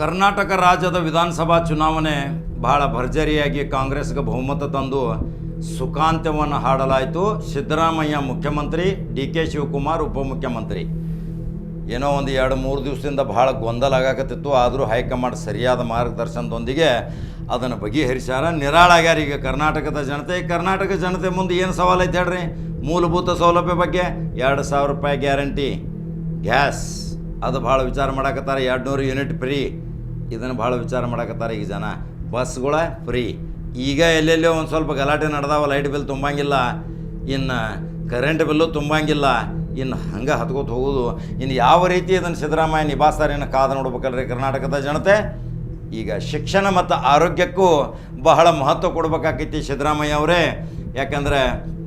ಕರ್ನಾಟಕ ರಾಜ್ಯದ ವಿಧಾನಸಭಾ ಚುನಾವಣೆ ಬಹಳ ಭರ್ಜರಿಯಾಗಿ ಕಾಂಗ್ರೆಸ್ಗೆ ಬಹುಮತ ತಂದು ಸುಖಾಂತ್ಯವನ್ನು ಹಾಡಲಾಯಿತು. ಸಿದ್ದರಾಮಯ್ಯ ಮುಖ್ಯಮಂತ್ರಿ, ಡಿ ಕೆ ಶಿವಕುಮಾರ್ ಉಪಮುಖ್ಯಮಂತ್ರಿ. ಏನೋ ಒಂದು ಎರಡು ಮೂರು ದಿವಸದಿಂದ ಬಹಳ ಗೊಂದಲ ಆಗಾಕತ್ತಿತ್ತು. ಆದರೂ ಹೈಕಮಾಂಡ್ ಸರಿಯಾದ ಮಾರ್ಗದರ್ಶನದೊಂದಿಗೆ ಅದನ್ನು ಬಗೆಹರಿಸ್ಯಾರ. ನಿರಾಳಾಗ್ಯಾರ ಈಗ ಕರ್ನಾಟಕದ ಜನತೆ, ಕರ್ನಾಟಕ ಜನತೆ ಮುಂದೆ ಏನು ಸವಾಲು ಐತೆ ಹೇಳ್ರಿ? ಮೂಲಭೂತ ಸೌಲಭ್ಯ ಬಗ್ಗೆ ಎರಡು ಸಾವಿರ ರೂಪಾಯಿ ಗ್ಯಾರಂಟಿ. ಗ್ಯಾಸ್. ಅದು ಭಾಳ ವಿಚಾರ ಮಾಡಾಕತ್ತಾರ. ಎರಡು ನೂರು ಯೂನಿಟ್ ಫ್ರೀ. ಇದನ್ನು ಭಾಳ ವಿಚಾರ ಮಾಡಾಕತ್ತಾರ ಈಗ ಜನ. ಬಸ್ಗಳ ಫ್ರೀ. ಈಗ ಎಲ್ಲೆಲ್ಲೋ ಒಂದು ಸ್ವಲ್ಪ ಗಲಾಟೆ ನಡೆದಾವ, ಲೈಟ್ ಬಿಲ್ ತುಂಬಂಗಿಲ್ಲ. ಇನ್ನು ಕರೆಂಟ್ ಬಿಲ್ಲು ತುಂಬಂಗಿಲ್ಲ. ಇನ್ನು ಹಂಗೆ ಹತ್ಕೋತ ಹೋಗೋದು. ಇನ್ನು ಯಾವ ರೀತಿ ಇದನ್ನು ಸಿದ್ದರಾಮಯ್ಯ ನಿಭಾಯಿಸ್ತಾರೆ ಇನ್ನು ಕಾದು ನೋಡ್ಬೇಕಲ್ರಿ ಕರ್ನಾಟಕದ ಜನತೆ. ಈಗ ಶಿಕ್ಷಣ ಮತ್ತು ಆರೋಗ್ಯಕ್ಕೂ ಬಹಳ ಮಹತ್ವ ಕೊಡ್ಬೇಕಾಕೈತಿ ಸಿದ್ದರಾಮಯ್ಯ ಅವರೇ. ಯಾಕಂದ್ರೆ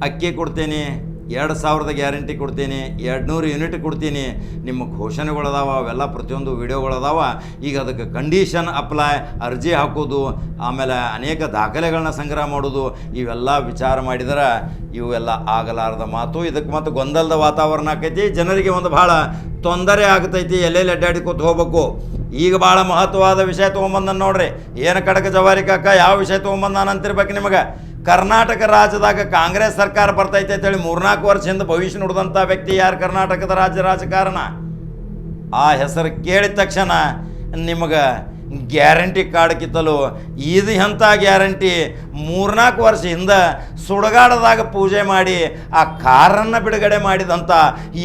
ಅಕ್ಕಿ ಕೊಡ್ತೀನಿ ಎರಡು ಸಾವಿರದ ಗ್ಯಾರಂಟಿ ಕೊಡ್ತೀನಿ ಎರಡು ನೂರು ಯೂನಿಟ್ ಕೊಡ್ತೀನಿ. ನಿಮ್ಮ ಘೋಷಣೆಗಳದಾವ, ಅವೆಲ್ಲ ಪ್ರತಿಯೊಂದು ವಿಡಿಯೋಗಳದಾವ. ಈಗ ಅದಕ್ಕೆ ಕಂಡೀಷನ್ ಅಪ್ಲೈ ಅರ್ಜಿ ಹಾಕೋದು, ಆಮೇಲೆ ಅನೇಕ ದಾಖಲೆಗಳನ್ನ ಸಂಗ್ರಹ ಮಾಡೋದು, ಇವೆಲ್ಲ ವಿಚಾರ ಮಾಡಿದರೆ ಇವೆಲ್ಲ ಆಗಲಾರದ ಮಾತು. ಇದಕ್ಕೆ ಮತ್ತು ಗೊಂದಲದ ವಾತಾವರಣ ಆಕೈತಿ. ಜನರಿಗೆ ಒಂದು ಭಾಳ ತೊಂದರೆ ಆಗ್ತೈತಿ, ಎಲ್ಲೆಲ್ಲಿ ಅಡ್ಡಾಡಿಕೋತ ಹೋಗ್ಬೇಕು. ಈಗ ಭಾಳ ಮಹತ್ವವಾದ ವಿಷಯ ತೊಗೊಂಬಂದನ್ ನೋಡ್ರಿ. ಏನು ಕಡಕ ಜವಾರಿ ಕಾಕ, ಯಾವ ವಿಷಯ ತೊಗೊಂಬಂದಾನ ಅಂತಿರ್ಬೇಕು ನಿಮಗೆ? ಕರ್ನಾಟಕ ರಾಜ್ಯದಾಗ ಕಾಂಗ್ರೆಸ್ ಸರ್ಕಾರ ಬರ್ತೈತೆ ಅಂತೇಳಿ ಮೂರ್ನಾಲ್ಕು ವರ್ಷದಿಂದ ಭವಿಷ್ಯ ನುಡಿದಂಥ ವ್ಯಕ್ತಿ ಯಾರು ಕರ್ನಾಟಕದ ರಾಜ್ಯ ರಾಜಕಾರಣ? ಆ ಹೆಸರು ಕೇಳಿದ ತಕ್ಷಣ ನಿಮಗೆ ಗ್ಯಾರಂಟಿ ಕಾರ್ಡ್ ಕಿತ್ತಲು ಇದು ಎಂಥ ಗ್ಯಾರಂಟಿ ಮೂರ್ನಾಲ್ಕು ವರ್ಷ ಹಿಂದೆ ಸುಡಗಾಡದಾಗ ಪೂಜೆ ಮಾಡಿ ಆ ಕಾರನ್ನು ಬಿಡುಗಡೆ ಮಾಡಿದಂಥ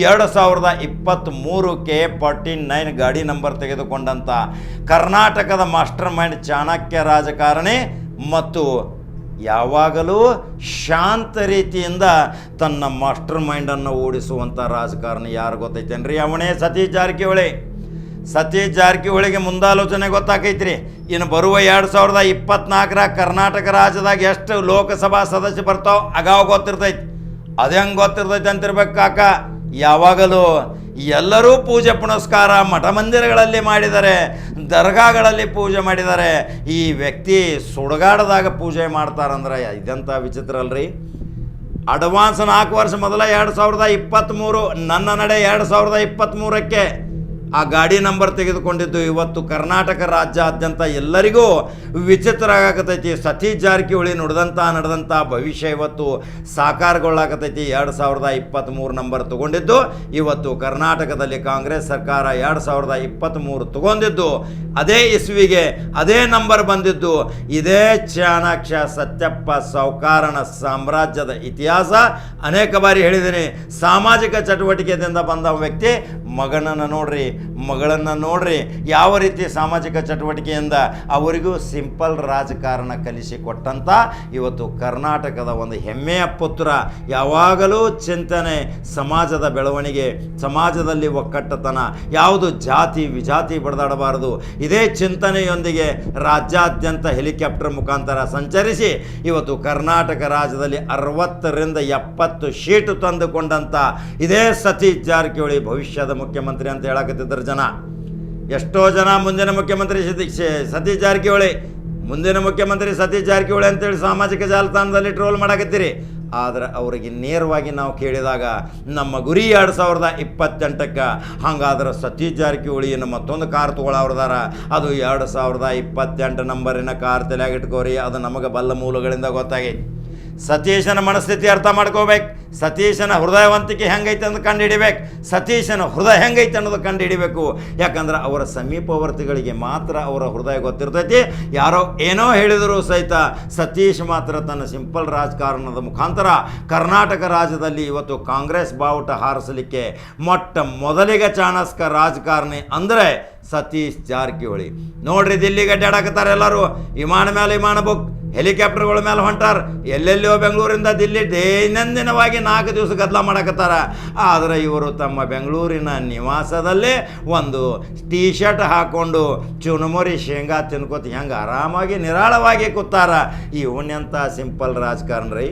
ಎರಡು ಸಾವಿರದ ಇಪ್ಪತ್ತ್ಮೂರು ಕೆ ಫಾರ್ಟಿ ನೈನ್ ಗಾಡಿ ನಂಬರ್ ತೆಗೆದುಕೊಂಡಂಥ ಕರ್ನಾಟಕದ ಮಾಸ್ಟರ್ ಮೈಂಡ್ ಚಾಣಕ್ಯ ರಾಜಕಾರಣಿ ಮತ್ತು ಯಾವಾಗಲೂ ಶಾಂತ ರೀತಿಯಿಂದ ತನ್ನ ಮಾಸ್ಟರ್ ಮೈಂಡನ್ನು ಓಡಿಸುವಂಥ ರಾಜಕಾರಣಿ ಯಾರು ಗೊತ್ತೈತೇನ್ರಿ? ಅವನೇ ಸತೀಶ್ ಜಾರಕಿಹೊಳಿ. ಸತೀಶ್ ಜಾರಕಿಹೊಳಿಗೆ ಮುಂದಾಲೋಚನೆ ಗೊತ್ತಾಕೈತ್ರಿ. ಇನ್ನು ಬರುವ ಎರಡು ಸಾವಿರದ ಇಪ್ಪತ್ನಾಲ್ಕರ ಕರ್ನಾಟಕ ರಾಜ್ಯದಾಗ ಎಷ್ಟು ಲೋಕಸಭಾ ಸದಸ್ಯ ಬರ್ತಾವೆ ಅಗಾವ್ ಗೊತ್ತಿರ್ತೈತಿ. ಅದು ಹೆಂಗೆ ಗೊತ್ತಿರ್ತೈತೆ ಅಂತಿರ್ಬೇಕು ಕಾಕ. ಯಾವಾಗಲೂ ಎಲ್ಲರೂ ಪೂಜೆ ಪುನಸ್ಕಾರ, ಮಠ ಮಂದಿರಗಳಲ್ಲಿ ಮಾಡಿದರೆ, ದರ್ಗಾಗಳಲ್ಲಿ ಪೂಜೆ ಮಾಡಿದರೆ, ಈ ವ್ಯಕ್ತಿ ಸುಡಗಾಡದಾಗ ಪೂಜೆ ಮಾಡ್ತಾರಂದ್ರೆ ಇದಂಥ ವಿಚಿತ್ರ ಅಲ್ರಿ? ಅಡ್ವಾನ್ಸ್ ನಾಲ್ಕು ವರ್ಷ ಮೊದಲ ಎರಡು ಸಾವಿರದ ಇಪ್ಪತ್ತ್ಮೂರು ನನ್ನ ನಡೆ ಎರಡು ಸಾವಿರದ ಇಪ್ಪತ್ತ್ಮೂರಕ್ಕೆ ಆ ಗಾಡಿ ನಂಬರ್ ತೆಗೆದುಕೊಂಡಿದ್ದು ಇವತ್ತು ಕರ್ನಾಟಕ ರಾಜ್ಯಾದ್ಯಂತ ಎಲ್ಲರಿಗೂ ವಿಚಿತ್ರ ಆಗಕತೈತಿ ಸತೀಶ್ ಜಾರಕಿಹೊಳಿ ನುಡಿದಂಥ ನಡೆದಂಥ ಭವಿಷ್ಯ ಇವತ್ತು ಸಾಕಾರಗೊಳ್ಳಾಕತೈತಿ. ಎರಡು ಸಾವಿರದ ಇಪ್ಪತ್ತ್ಮೂರು ನಂಬರ್ ತಗೊಂಡಿದ್ದು. ಇವತ್ತು ಕರ್ನಾಟಕದಲ್ಲಿ ಕಾಂಗ್ರೆಸ್ ಸರ್ಕಾರ ಎರಡು ಸಾವಿರದ ಇಪ್ಪತ್ತ್ಮೂರು ತಗೊಂಡಿದ್ದು. ಅದೇ ಇಸ್ವಿಗೆ ಅದೇ ನಂಬರ್ ಬಂದಿದ್ದು. ಇದೇ ಚಾಣಾಕ್ಷ ಸತ್ಯಪ್ಪ ಸೌಕಾರಣ ಸಾಮ್ರಾಜ್ಯದ ಇತಿಹಾಸ. ಅನೇಕ ಬಾರಿ ಹೇಳಿದ್ದೀನಿ, ಸಾಮಾಜಿಕ ಚಟುವಟಿಕೆಯಿಂದ ಬಂದ ವ್ಯಕ್ತಿ ಮಗನನ್ನು ನೋಡ್ರಿ. ಮಗಳನ್ನು ನೋಡ್ರಿ, ಯಾವ ರೀತಿ ಸಾಮಾಜಿಕ ಚಟುವಟಿಕೆಯಿಂದ ಅವರಿಗೂ ಸಿಂಪಲ್ ರಾಜಕಾರಣ ಕಲಿಸಿಕೊಟ್ಟಂಥ ಇವತ್ತು ಕರ್ನಾಟಕದ ಒಂದು ಹೆಮ್ಮೆಯ ಪುತ್ರ, ಯಾವಾಗಲೂ ಚಿಂತನೆ, ಸಮಾಜದ ಬೆಳವಣಿಗೆ, ಸಮಾಜದಲ್ಲಿ ಒಕ್ಕಟ್ಟತನ, ಯಾವುದು ಜಾತಿ, ವಿಜಾತಿ ಬಡದಾಡಬಾರದು, ಇದೇ ಚಿಂತನೆಯೊಂದಿಗೆ ರಾಜ್ಯಾದ್ಯಂತ ಹೆಲಿಕಾಪ್ಟರ್ ಮುಖಾಂತರ ಸಂಚರಿಸಿ ಇವತ್ತು ಕರ್ನಾಟಕ ರಾಜ್ಯದಲ್ಲಿ ಅರವತ್ತರಿಂದ ಎಪ್ಪತ್ತು ಶೀಟು ತಂದುಕೊಂಡಂಥ ಇದೇ ಸತೀಶ್ ಜಾರಕಿಹೊಳಿ ಭವಿಷ್ಯದ ಮುಖ್ಯಮಂತ್ರಿ ಅಂತ ಹೇಳಕತ್ತಿದ್ದಾರೆ ಜನ. ಎಷ್ಟೋ ಜನ ಮುಂದಿನ ಮುಖ್ಯಮಂತ್ರಿ ಸತೀಶ್ ಜಾರಕಿಹೊಳಿ. ಮುಂದಿನ ಮುಖ್ಯಮಂತ್ರಿ ಸತೀಶ್ ಜಾರಕಿಹೊಳಿ ಅಂತೇಳಿ ಸಾಮಾಜಿಕ ಜಾಲತಾಣದಲ್ಲಿ ಟ್ರೋಲ್ ಮಾಡಕತ್ತೀರಿ. ಆದರೆ ಅವರಿಗೆ ನೇರವಾಗಿ ನಾವು ಕೇಳಿದಾಗ ನಮ್ಮ ಗುರಿ ಎರಡು ಸಾವಿರದ ಇಪ್ಪತ್ತೆಂಟಕ್ಕೆ ಹಂಗಾದ್ರೆ ಸತೀಶ್ ಜಾರಕಿಹೊಳಿಯನ್ನು ಮತ್ತೊಂದು ಕಾರ್ ತೊಗೊಳವ್ರದಾರ. ಅದು ಎರಡು ಸಾವಿರದ ಇಪ್ಪತ್ತೆಂಟು ನಂಬರಿನ ಕಾರ್ ತಲೆಯಾಗಿಟ್ಕೋರಿ ಅದು ನಮಗೆ ಬಲ್ಲ ಮೂಲಗಳಿಂದ ಗೊತ್ತಾಗೈತಿ. ಸತೀಶನ ಮನಸ್ಥಿತಿ ಅರ್ಥ ಮಾಡ್ಕೋಬೇಕು. ಸತೀಶನ ಹೃದಯವಂತಿಕೆ ಹೆಂಗೈತೆ ಅಂತ ಕಂಡು ಹಿಡಿಬೇಕು ಸತೀಶನ ಹೃದಯ ಹೆಂಗೈತೆ ಅನ್ನೋದು ಕಂಡು ಹಿಡಿಬೇಕು ಯಾಕಂದ್ರೆ ಅವರ ಸಮೀಪವರ್ತಿಗಳಿಗೆ ಮಾತ್ರ ಅವರ ಹೃದಯ ಗೊತ್ತಿರ್ತೈತಿ. ಯಾರೋ ಏನೋ ಹೇಳಿದರೂ ಸಹಿತ ಸತೀಶ್ ಮಾತ್ರ ತನ್ನ ಸಿಂಪಲ್ ರಾಜಕಾರಣದ ಮುಖಾಂತರ ಕರ್ನಾಟಕ ರಾಜ್ಯದಲ್ಲಿ ಇವತ್ತು ಕಾಂಗ್ರೆಸ್ ಬಾವುಟ ಹಾರಿಸಲಿಕ್ಕೆ ಮೊಟ್ಟ ಮೊದಲಿಗೆ ಚಾಣಸ್ಕ ರಾಜಕಾರಣಿ ಅಂದರೆ ಸತೀಶ್ ಜಾರಕಿಹೊಳಿ. ನೋಡ್ರಿ ದಿಲ್ಲಿಗೆ ಅಡ್ಡಾಡಕತ್ತಾರೆ ಎಲ್ಲರೂ. ವಿಮಾನ ಮೇಲೆ ವಿಮಾನ ಬುಕ್. ಹೆಲಿಕಾಪ್ಟರ್ಗಳ ಮೇಲೆ ಹೊಂಟಾರ. ಎಲ್ಲೆಲ್ಲೋ ಬೆಂಗಳೂರಿಂದ ದಿಲ್ಲಿ ದೈನಂದಿನವಾಗಿ ನಾಲ್ಕು ದಿವಸ ಗದ್ದಲ ಮಾಡಕತ್ತಾರ. ಆದರೆ ಇವರು ತಮ್ಮ ಬೆಂಗಳೂರಿನ ನಿವಾಸದಲ್ಲೇ ಒಂದು ಟೀ ಶರ್ಟ್ ಹಾಕ್ಕೊಂಡು ಚುನುಮುರಿ ಶೇಂಗಾ ತಿನ್ಕೋತ ಹೆಂಗೆ ಆರಾಮಾಗಿ ನಿರಾಳವಾಗಿ ಕೂತಾರ. ಇವನ್ನೆಂಥ ಸಿಂಪಲ್ ರಾಜಕಾರಣ ರೀ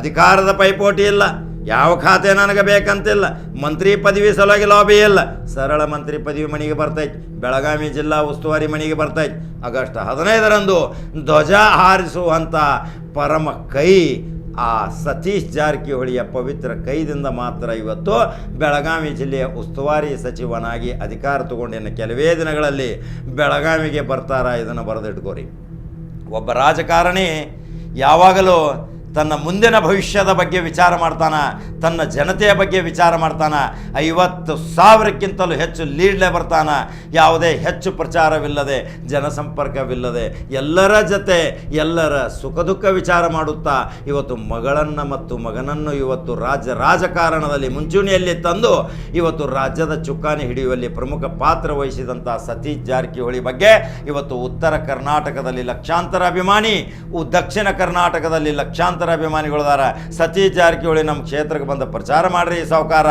ಅಧಿಕಾರದ ಪೈಪೋಟಿ ಇಲ್ಲ. ಯಾವ ಖಾತೆ ನನಗೆ ಬೇಕಂತಿಲ್ಲ? ಮಂತ್ರಿ ಪದವಿ ಸಲುವಾಗಿ ಲಾಬಿ ಇಲ್ಲ. ಸರಳ ಮಂತ್ರಿ ಪದವಿ ಮನೆಗೆ ಬರ್ತೈತಿ. ಬೆಳಗಾವಿ ಜಿಲ್ಲಾ ಉಸ್ತುವಾರಿ ಮನೆಗೆ ಬರ್ತೈತಿ. ಆಗಸ್ಟ್ ಹದಿನೈದರಂದು ಧ್ವಜ ಹಾರಿಸುವಂಥ ಪರಮ ಕೈ ಆ ಸತೀಶ್ ಜಾರಕಿಹೊಳಿಯ ಪವಿತ್ರ ಕೈದಿಂದ ಮಾತ್ರ ಇವತ್ತು ಬೆಳಗಾವಿ ಜಿಲ್ಲೆಯ ಉಸ್ತುವಾರಿ ಸಚಿವನಾಗಿ ಅಧಿಕಾರ ತಗೊಂಡಿನ ಕೆಲವೇ ದಿನಗಳಲ್ಲಿ ಬೆಳಗಾವಿಗೆ ಬರ್ತಾರ ಇದನ್ನು ಬರೆದಿಟ್ಕೋರಿ. ಒಬ್ಬ ರಾಜಕಾರಣಿ ಯಾವಾಗಲೂ ತನ್ನ ಮುಂದಿನ ಭವಿಷ್ಯದ ಬಗ್ಗೆ ವಿಚಾರ ಮಾಡ್ತಾನ, ತನ್ನ ಜನತೆಯ ಬಗ್ಗೆ ವಿಚಾರ ಮಾಡ್ತಾನ, ಐವತ್ತು ಸಾವಿರಕ್ಕಿಂತಲೂ ಹೆಚ್ಚು ಲೀಡ್ಲೆ ಬರ್ತಾನ. ಯಾವುದೇ ಹೆಚ್ಚು ಪ್ರಚಾರವಿಲ್ಲದೆ, ಜನಸಂಪರ್ಕವಿಲ್ಲದೆ, ಎಲ್ಲರ ಜೊತೆ ಎಲ್ಲರ ಸುಖ ದುಃಖ ವಿಚಾರ ಮಾಡುತ್ತಾ, ಇವತ್ತು ಮಗಳನ್ನು ಮತ್ತು ಮಗನನ್ನು ಇವತ್ತು ರಾಜ್ಯ ರಾಜಕಾರಣದಲ್ಲಿ ಮುಂಚೂಣಿಯಲ್ಲಿ ತಂದು, ಇವತ್ತು ರಾಜ್ಯದ ಚುಕ್ಕಾಣಿ ಹಿಡಿಯುವಲ್ಲಿ ಪ್ರಮುಖ ಪಾತ್ರ ವಹಿಸಿದಂಥ ಸತೀಶ್ ಜಾರಕಿಹೊಳಿ ಬಗ್ಗೆ ಇವತ್ತು ಉತ್ತರ ಕರ್ನಾಟಕದಲ್ಲಿ ಲಕ್ಷಾಂತರ ಅಭಿಮಾನಿ ದಕ್ಷಿಣ ಕರ್ನಾಟಕದಲ್ಲಿ ಲಕ್ಷಾಂತರ ಅಭಿಮಾನಿಗಳದಾರ. ಸತೀಶ್ ಜಾರಕಿಹೊಳಿ ನಮ್ಮ ಕ್ಷೇತ್ರಕ್ಕೆ ಬಂದ ಪ್ರಚಾರ ಮಾಡ್ರಿ ಸಾವುಕಾರ.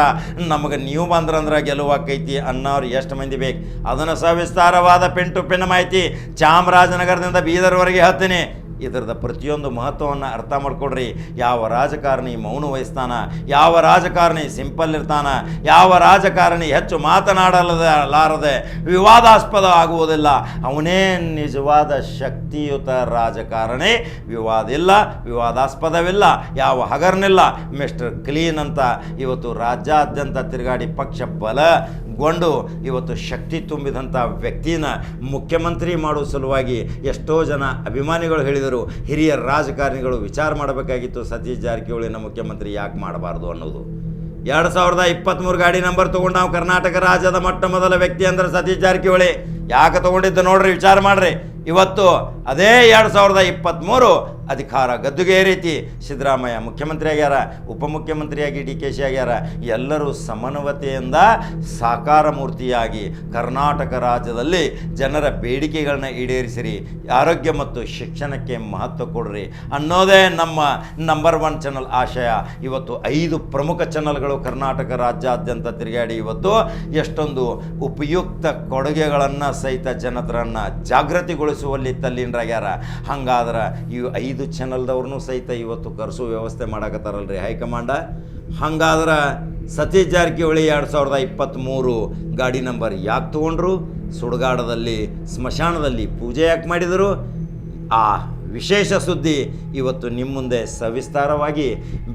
ನಮಗೆ ನೀವು ಬಂದ್ರಂದ್ರೆ ಗೆಲುವಾಕೈತಿ ಅನ್ನೋರು ಎಷ್ಟು ಮಂದಿ ಬೇಕು. ಅದನ್ನು ಸವಿಸ್ತಾರವಾದ ಪೆನ್ ಟು ಪೆನ್ ಮಾಹಿತಿ ಚಾಮರಾಜನಗರದಿಂದ ಬೀದರ್ವರೆಗೆ ಹೇಳ್ತೀನಿ. ಇದರದ ಪ್ರತಿಯೊಂದು ಮಹತ್ವವನ್ನು ಅರ್ಥ ಮಾಡ್ಕೊಡ್ರಿ. ಯಾವ ರಾಜಕಾರಣಿ ಮೌನ ವಹಿಸ್ತಾನ, ಯಾವ ರಾಜಕಾರಣಿ ಸಿಂಪಲ್ ಇರ್ತಾನ, ಯಾವ ರಾಜಕಾರಣಿ ಹೆಚ್ಚು ಮಾತನಾಡಲದ ಲಾರದೆ ವಿವಾದಾಸ್ಪದ ಆಗುವುದಿಲ್ಲ. ಅವನೇ ನಿಜವಾದ ಶಕ್ತಿಯುತ ರಾಜಕಾರಣಿ. ವಿವಾದ ಇಲ್ಲ, ವಿವಾದಾಸ್ಪದವಿಲ್ಲ. ಯಾವ ಹಗರ್ನಿಲ್ಲ, ಮಿಸ್ಟರ್ ಕ್ಲೀನ್ ಅಂತ ಇವತ್ತು ರಾಜ್ಯಾದ್ಯಂತ ತಿರುಗಾಡಿ ಪಕ್ಷ ಬಲಗೊಂಡು ಇವತ್ತು ಶಕ್ತಿ ತುಂಬಿದಂಥ ವ್ಯಕ್ತಿನ ಮುಖ್ಯಮಂತ್ರಿ ಮಾಡುವ ಸಲುವಾಗಿ ಎಷ್ಟೋ ಜನ ಅಭಿಮಾನಿಗಳು ಹೇಳಿದರು, ಹಿರಿಯ ರಾಜಕಾರಣಿಗಳು ವಿಚಾರ ಮಾಡಬೇಕಾಗಿತ್ತು, ಸತೀಶ್ ಜಾರಕಿಹೊಳಿನ ಮುಖ್ಯಮಂತ್ರಿ ಯಾಕೆ ಮಾಡಬಾರ್ದು ಅನ್ನೋದು. ಎರಡು ಸಾವಿರದ ಇಪ್ಪತ್ತ್ಮೂರು ಗಾಡಿ ನಂಬರ್ ತೊಗೊಂಡು ನಾವು ಕರ್ನಾಟಕ ರಾಜ್ಯದ ಮೊಟ್ಟ ಮೊದಲ ವ್ಯಕ್ತಿ ಅಂದ್ರೆ ಸತೀಶ್ ಜಾರಕಿಹೊಳಿ. ಯಾಕೆ ತೊಗೊಂಡಿದ್ದು ನೋಡ್ರಿ, ವಿಚಾರ ಮಾಡ್ರಿ. ಇವತ್ತು ಅದೇ ಎರಡು ಸಾವಿರದ ಇಪ್ಪತ್ತ್ಮೂರು ಅಧಿಕಾರ ಗದ್ದುಗೆ ರೀತಿ ಸಿದ್ದರಾಮಯ್ಯ ಮುಖ್ಯಮಂತ್ರಿ ಆಗ್ಯಾರ, ಉಪಮುಖ್ಯಮಂತ್ರಿಯಾಗಿ ಡಿ ಕೆ ಶಿ ಆಗ್ಯಾರ, ಎಲ್ಲರೂ ಸಮನ್ವತೆಯಿಂದ ಸಾಕಾರ ಮೂರ್ತಿಯಾಗಿ ಕರ್ನಾಟಕ ರಾಜ್ಯದಲ್ಲಿ ಜನರ ಬೇಡಿಕೆಗಳನ್ನ ಈಡೇರಿಸಿರಿ, ಆರೋಗ್ಯ ಮತ್ತು ಶಿಕ್ಷಣಕ್ಕೆ ಮಹತ್ವ ಕೊಡ್ರಿ ಅನ್ನೋದೇ ನಮ್ಮ ನಂಬರ್ ಒನ್ ಚಾನಲ್ ಆಶಯ. ಇವತ್ತು ಐದು ಪ್ರಮುಖ ಚಾನಲ್ಗಳು ಕರ್ನಾಟಕ ರಾಜ್ಯಾದ್ಯಂತ ತಿರುಗಾಡಿ, ಇವತ್ತು ಎಷ್ಟೊಂದು ಉಪಯುಕ್ತ ಕೊಡುಗೆಗಳನ್ನು ಸಹಿತ ಜನರನ್ನು ಜಾಗೃತಿಗೊಳಿಸುವಲ್ಲಿ ತಲ್ಲೀನರಾಗ್ಯಾರ. ಹಂಗಾದ್ರೆ ಈ ಐದು ಚಾನಲ್ದವ್ರನ್ನೂ ಸಹಿತ ಇವತ್ತು ಕರೆಸೋ ವ್ಯವಸ್ಥೆ ಮಾಡಕತ್ತಾರಲ್ರಿ. ಹೈಕಮಾಂಡ, ಹಂಗಾದ್ರೆ ಸತೀಶ್ ಜಾರಕಿಹೊಳಿ ಎರಡು ಸಾವಿರದ ಇಪ್ಪತ್ತ್ಮೂರು ಗಾಡಿ ನಂಬರ್ ಯಾಕೆ ತೊಗೊಂಡ್ರು? ಸುಡುಗಾಡದಲ್ಲಿ, ಸ್ಮಶಾನದಲ್ಲಿ ಪೂಜೆ ಯಾಕೆ ಮಾಡಿದರು? ಆ ವಿಶೇಷ ಸುದ್ದಿ ಇವತ್ತು ನಿಮ್ಮ ಮುಂದೆ ಸವಿಸ್ತಾರವಾಗಿ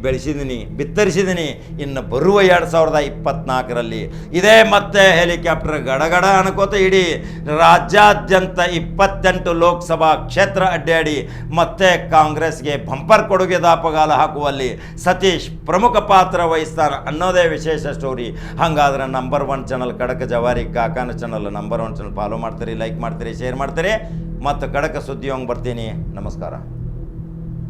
ಬೆಳೆಸಿದ್ದೀನಿ ಬಿತ್ತರಿಸಿದ್ದೀನಿ ಇನ್ನು ಬರುವ ಎರಡು ಸಾವಿರದ ಇಪ್ಪತ್ನಾಲ್ಕರಲ್ಲಿ ಇದೇ ಮತ್ತೆ ಹೆಲಿಕಾಪ್ಟರ್ ಗಡಗಡ ಅನ್ಕೋತ ಇಡೀ. ರಾಜ್ಯಾದ್ಯಂತ ಇಪ್ಪತ್ತೆಂಟು ಲೋಕಸಭಾ ಕ್ಷೇತ್ರ ಅಡ್ಡಾಡಿ, ಮತ್ತೆ ಕಾಂಗ್ರೆಸ್ಗೆ ಬಂಪರ್ ಕೊಡುಗೆ ದಾಪಗಾಲ ಹಾಕುವಲ್ಲಿ ಸತೀಶ್ ಪ್ರಮುಖ ಪಾತ್ರ ವಹಿಸ್ತಾನೆ ಅನ್ನೋದೇ ವಿಶೇಷ ಸ್ಟೋರಿ. ಹಾಗಾದ್ರೆ ನಂಬರ್ ಒನ್ ಚಾನಲ್ ಕಡಕ ಜವಾರಿ, ಕಾಕಾನ channel number one channel follow ಮಾಡ್ತೀರಿ ಲೈಕ್ ಮಾಡ್ತೀರಿ ಶೇರ್ ಮಾಡ್ತೀರಿ. ಮತ್ತು ಕಡಕ ಸುದ್ದಿ ಹಂಗೆ ಬರ್ತೀನಿ. ನಮಸ್ಕಾರ.